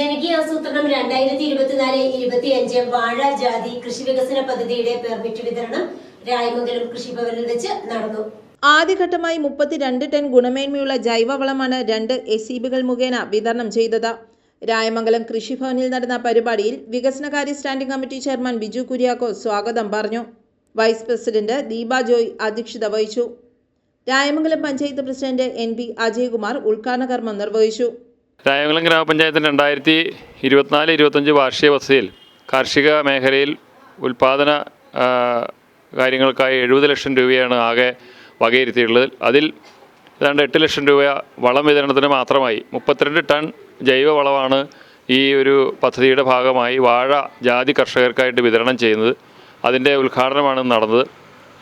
ജനകീയ ആസൂത്രണം രണ്ടായിരത്തി ഇരുപത്തിനാല് ഇരുപത്തിയഞ്ച് വാഴ ജാതി കൃഷി വികസന പദ്ധതിയുടെ പെർമിറ്റ് വിതരണം രായമംഗലം കൃഷിഭവനിൽ വെച്ച് നടന്നു. ആദ്യഘട്ടമായി മുപ്പത്തിരണ്ട് ടൺ ഗുണമേന്മയുള്ള ജൈവവളമാണ് രണ്ട് എസ് മുഖേന വിതരണം ചെയ്തത്. രായമംഗലം കൃഷിഭവനിൽ നടന്ന പരിപാടിയിൽ വികസനകാര്യ standing committee chairman Biju Kuriako സ്വാഗതം പറഞ്ഞു. വൈസ് പ്രസിഡന്റ് ദീപ ജോയ് അധ്യക്ഷത വഹിച്ചു. Rayamangalam panchayat president N P Ajaykumar ഉദ്ഘാടന കർമ്മം നിർവഹിച്ചു. രായമംഗലം ഗ്രാമപഞ്ചായത്തിന്റെ രണ്ടായിരത്തി ഇരുപത്തിനാല് ഇരുപത്തഞ്ച് വാർഷിക പദ്ധതിയിൽ കാർഷിക മേഖലയിൽ ഉൽപ്പാദന കാര്യങ്ങൾക്കായി എഴുപത് ലക്ഷം രൂപയാണ് ആകെ വകയിരുത്തിയിട്ടുള്ളത്. അതിൽ ഏതാണ്ട് എട്ട് ലക്ഷം രൂപ വളം വിതരണത്തിന് മാത്രമായി. മുപ്പത്തിരണ്ട് ടൺ ജൈവ വളമാണ് ഈ ഒരു പദ്ധതിയുടെ ഭാഗമായി വാഴ ജാതി കർഷകർക്കായിട്ട് വിതരണം ചെയ്യുന്നത്. അതിന്റെ ഉദ്ഘാടനമാണ് നടന്നത്.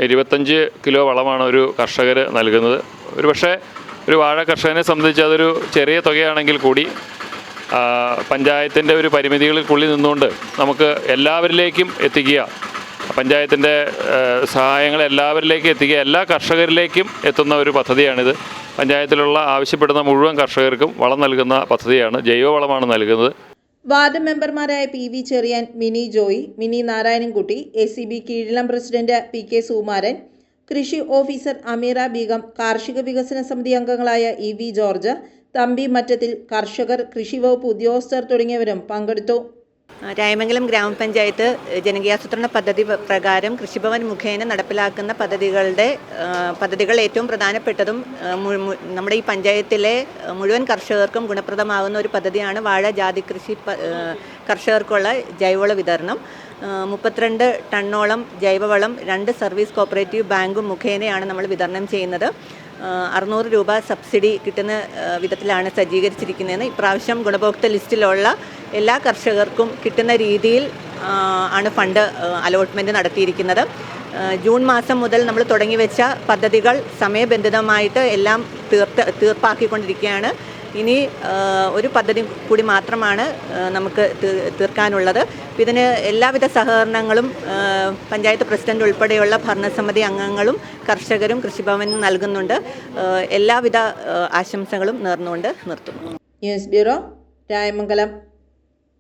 ഇരുപത്തഞ്ച് കിലോ വളമാണ് ഒരു കർഷകർ നൽകുന്നത്. ഒരു പക്ഷേ ഒരു വാഴ കർഷകനെ സംബന്ധിച്ച് അതൊരു ചെറിയ തുകയാണെങ്കിൽ കൂടി പഞ്ചായത്തിന്റെ ഒരു പരിമിതികൾക്കുള്ളിൽ നിന്നുകൊണ്ട് നമുക്ക് എല്ലാവരിലേക്കും എത്തിക്കുക പഞ്ചായത്തിന്റെ സഹായങ്ങൾ എല്ലാവരിലേക്കും എത്തിക്കുക എല്ലാ കർഷകരിലേക്കും എത്തുന്ന ഒരു പദ്ധതിയാണിത്. പഞ്ചായത്തിലുള്ള ആവശ്യപ്പെടുന്ന മുഴുവൻ കർഷകർക്കും വളം നൽകുന്ന പദ്ധതിയാണ് ജൈവവളമാണ് നൽകുന്നത്. വാർഡ് മെമ്പർമാരായ P V Cheriyan Mini Joy Mini Narayanankutty A C B Keezhillam president P K Sukumaran കൃഷി ഓഫീസർ അമീറ ബീഗം കാർഷിക വികസന സമിതി അംഗങ്ങളായ E V George Thampi Mattathil കർഷകർ കൃഷി വകുപ്പ് ഉദ്യോഗസ്ഥർ തുടങ്ങിയവരും പങ്കെടുത്തു. രായമംഗലം ഗ്രാമപഞ്ചായത്ത് ജനകീയാസൂത്രണ പദ്ധതി പ്രകാരം കൃഷിഭവൻ മുഖേന നടപ്പിലാക്കുന്ന പദ്ധതികളുടെ പദ്ധതികൾ ഏറ്റവും പ്രധാനപ്പെട്ടതും നമ്മുടെ ഈ പഞ്ചായത്തിലെ മുഴുവൻ കർഷകർക്കും ഗുണപ്രദമാകുന്ന ഒരു പദ്ധതിയാണ് വാഴ ജാതി കൃഷി കർഷകർക്കുള്ള ജൈവവള വിതരണം. മുപ്പത്തിരണ്ട് ടണ്ണോളം ജൈവവളം രണ്ട് സർവീസ് കോപ്പറേറ്റീവ് ബാങ്കും മുഖേനയാണ് നമ്മൾ വിതരണം ചെയ്യുന്നത്. അറുന്നൂറ് രൂപ സബ്സിഡി കിട്ടുന്ന വിധത്തിലാണ് സജ്ജീകരിച്ചിരിക്കുന്നതെന്ന് ഇപ്രാവശ്യം ഗുണഭോക്തൃ ലിസ്റ്റിലുള്ള എല്ലാ കർഷകർക്കും കിട്ടുന്ന രീതിയിൽ ആണ് ഫണ്ട് അലോട്ട്മെന്റ് നടത്തിയിരിക്കുന്നത്. ജൂൺ മാസം മുതൽ നമ്മൾ തുടങ്ങി വെച്ച പദ്ധതികൾ സമയബന്ധിതമായിട്ട് എല്ലാം തീർത്ത് തീർപ്പാക്കിക്കൊണ്ടിരിക്കുകയാണ്. ഇനി ഒരു പദ്ധതി കൂടി മാത്രമാണ് നമുക്ക് തീർക്കാനുള്ളത്. ഇതിന് എല്ലാവിധ സഹകരണങ്ങളും പഞ്ചായത്ത് പ്രസിഡന്റ് ഉൾപ്പെടെയുള്ള ഭരണസമിതി അംഗങ്ങളും കർഷകരും കൃഷിഭവനും നൽകുന്നുണ്ട്. എല്ലാവിധ ആശംസകളും നേർന്നുകൊണ്ട് നിർത്തുന്നു. News bureau Rayamangalam.